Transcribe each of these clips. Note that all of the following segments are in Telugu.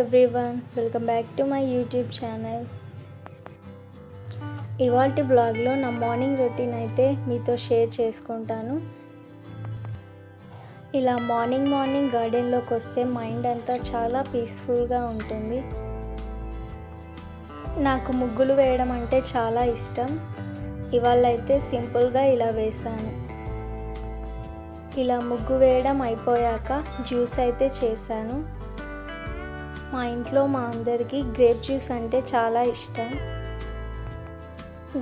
Everyone welcome back to my YouTube channel ఇవాళ బ్లాగ్లో నా మార్నింగ్ రొటీన్ అయితే మీతో షేర్ చేసుకుంటాను. ఇలా మార్నింగ్ మార్నింగ్ గార్డెన్లోకి వస్తే మైండ్ అంతా చాలా పీస్ఫుల్గా ఉంటుంది. నాకు ముగ్గులు వేయడం అంటే చాలా ఇష్టం. ఇవాళ అయితే సింపుల్గా ఇలా వేశాను. ఇలా ముగ్గు వేయడం అయిపోయాక జ్యూస్ అయితే చేశాను. మా ఇంట్లో మా అందరికీ గ్రేప్ జ్యూస్ అంటే చాలా ఇష్టం.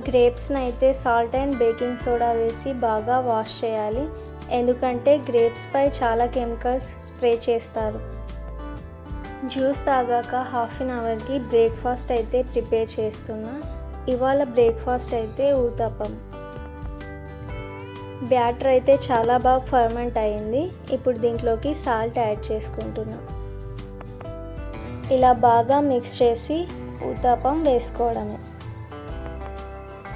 గ్రేప్స్ని అయితే సాల్ట్ అండ్ బేకింగ్ సోడా వేసి బాగా వాష్ చేయాలి. ఎందుకంటే గ్రేప్స్పై చాలా కెమికల్స్ స్ప్రే చేస్తారు. జ్యూస్ తాగాక హాఫ్ అన్ అవర్కి బ్రేక్ఫాస్ట్ అయితే ప్రిపేర్ చేస్తున్నా. ఇవాళ బ్రేక్ఫాస్ట్ అయితే ఊతప్పం. బ్యాటర్ అయితే చాలా బాగా ఫర్మెంట్ అయింది. ఇప్పుడు దీంట్లోకి సాల్ట్ యాడ్ చేసుకుంటున్నాను ఇలా బాగా మిక్స్ చేసి ఊతప్పం వేసుకోవడమే.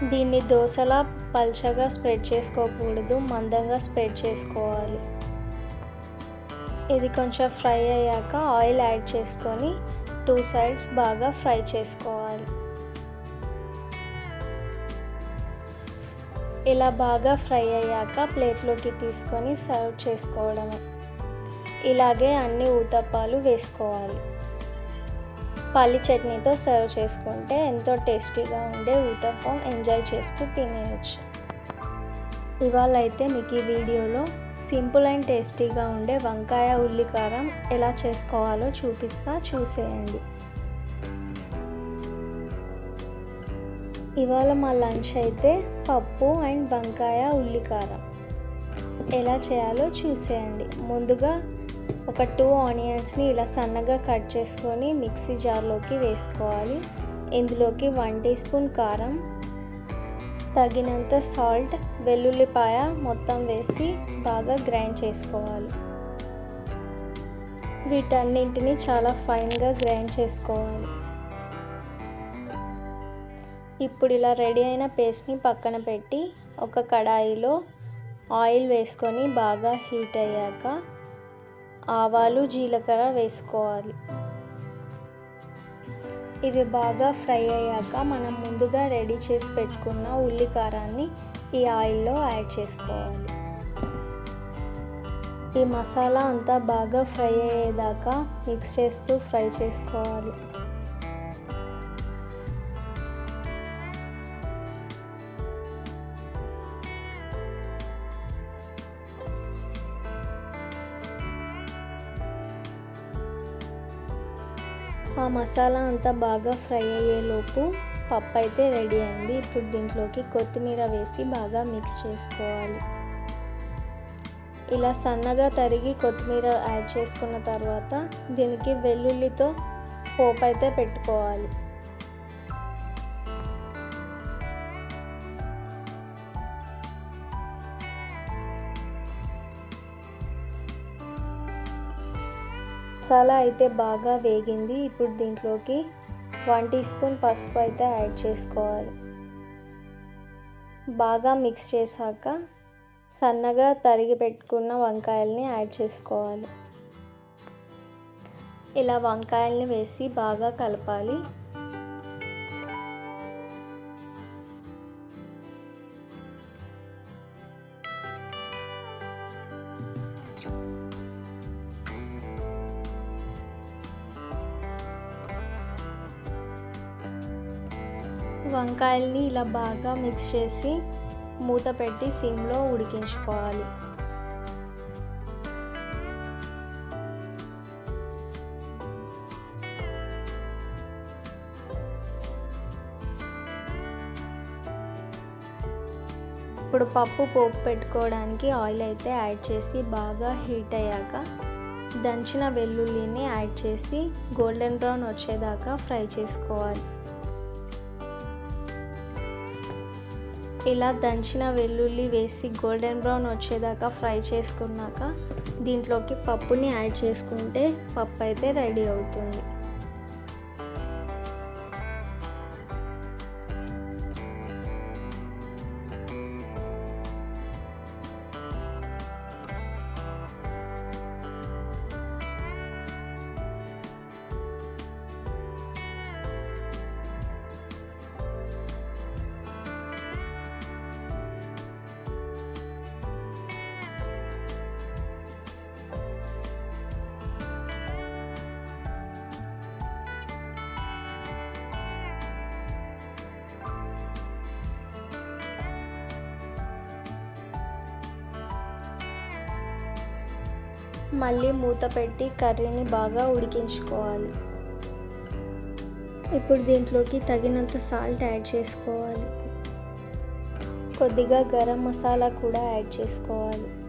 దీన్ని దోశలా పల్చగా స్ప్రెడ్ చేసుకోకూడదు మందంగా స్ప్రెడ్ చేసుకోవాలి. ఇది కొంచెం ఫ్రై అయ్యాక ఆయిల్ యాడ్ చేసుకొని టూ సైడ్స్ బాగా ఫ్రై చేసుకోవాలి. ఇలా బాగా ఫ్రై అయ్యాక ప్లేట్లోకి తీసుకొని సర్వ్ చేసుకోవడమే. ఇలాగే అన్ని ఊతప్పాలు వేసుకోవాలి. పల్లి చట్నీతో సర్వ్ చేసుకుంటే ఎంతో టేస్టీగా ఉండే ఊతప్పం ఎంజాయ్ చేస్తూ తినేయచ్చు. ఇవాళ అయితే మీకు ఈ వీడియోలో సింపుల్ అండ్ టేస్టీగా ఉండే వంకాయ ఉల్లికారం ఎలా చేసుకోవాలో చూపిస్తా చూసేయండి. ఇవాళ మా లంచ్ అయితే పప్పు అండ్ వంకాయ ఉల్లికారం. ఎలా చేయాలో చూసేయండి. ముందుగా ఒక టూ ఆనియన్స్ని ఇలా సన్నగా కట్ చేసుకొని మిక్సీ జార్లోకి వేసుకోవాలి. ఇందులోకి వన్ టీ స్పూన్ కారం తగినంత సాల్ట్ వెల్లుల్లిపాయ మొత్తం వేసి బాగా గ్రైండ్ చేసుకోవాలి. వీటన్నింటిని చాలా ఫైన్గా గ్రైండ్ చేసుకోవాలి. ఇప్పుడు ఇలా రెడీ అయిన పేస్ట్ని పక్కన పెట్టి ఒక కడాయిలో ఆయిల్ వేసుకొని బాగా హీట్ అయ్యాక ఆవాలు జీలకర్ర వేసుకోవాలి. ఇవి బాగా ఫ్రై అయ్యాక మనం ముందుగా రెడీ చేసి పెట్టుకున్న ఉల్లి కారాన్ని ఈ ఆయిల్లో యాడ్ చేసుకోవాలి. ఈ మసాలా అంతా బాగా ఫ్రై అయ్యేదాకా మిక్స్ చేస్తూ ఫ్రై చేసుకోవాలి. ఆ మసాలా అంతా బాగా ఫ్రై అయ్యేలోపు పప్పు అయితే రెడీ అయింది. ఇప్పుడు దీంట్లోకి కొత్తిమీర వేసి బాగా మిక్స్ చేసుకోవాలి. ఇలా సన్నగా తరిగి కొత్తిమీర యాడ్ చేసుకున్న తర్వాత దీనికి వెల్లుల్లితో పోపు అయితే పెట్టుకోవాలి. మసాలా అయితే బాగా వేగింది. ఇప్పుడు దీంట్లోకి వన్ టీ స్పూన్ పసుపు అయితే యాడ్ చేసుకోవాలి. బాగా మిక్స్ చేశాక సన్నగా తరిగి పెట్టుకున్న వంకాయల్ని యాడ్ చేసుకోవాలి. ఇలా వంకాయల్ని వేసి బాగా కలపాలి. వంకాయల్ని ఇలా బాగా మిక్స్ చేసి మూత పెట్టి సిమ్లో ఉడికించుకోవాలి. ఇప్పుడు పప్పు పోపు పెట్టుకోవడానికి ఆయిల్ అయితే యాడ్ చేసి బాగా హీట్ అయ్యాక దంచిన వెల్లుల్లిని యాడ్ చేసి గోల్డెన్ బ్రౌన్ వచ్చేదాకా ఫ్రై చేసుకోవాలి. ఇలా దంచిన వెల్లుల్లి వేసి గోల్డెన్ బ్రౌన్ వచ్చేదాకా ఫ్రై చేసుకున్నాక దీంట్లోకి పప్పుని యాడ్ చేసుకుంటే పప్పు అయితే రెడీ అవుతుంది. మళ్ళీ మూత పెట్టి కర్రీని బాగా ఉడికించుకోవాలి. ఇప్పుడు దీంట్లోకి తగినంత సాల్ట్ యాడ్ చేసుకోవాలి. కొద్దిగా గరం మసాలా కూడా యాడ్ చేసుకోవాలి.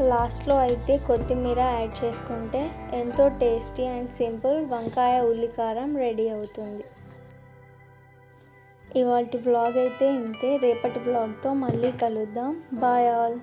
లాస్ట్లో అయితే కొత్తిమీర యాడ్ చేసుకుంటే ఎంతో టేస్టీ అండ్ సింపుల్ వంకాయ ఉల్లికారం రెడీ అవుతుంది. ఇవాళ బ్లాగ్ అయితే ఇంతే. రేపటి బ్లాగ్తో మళ్ళీ కలుద్దాం. Bye all.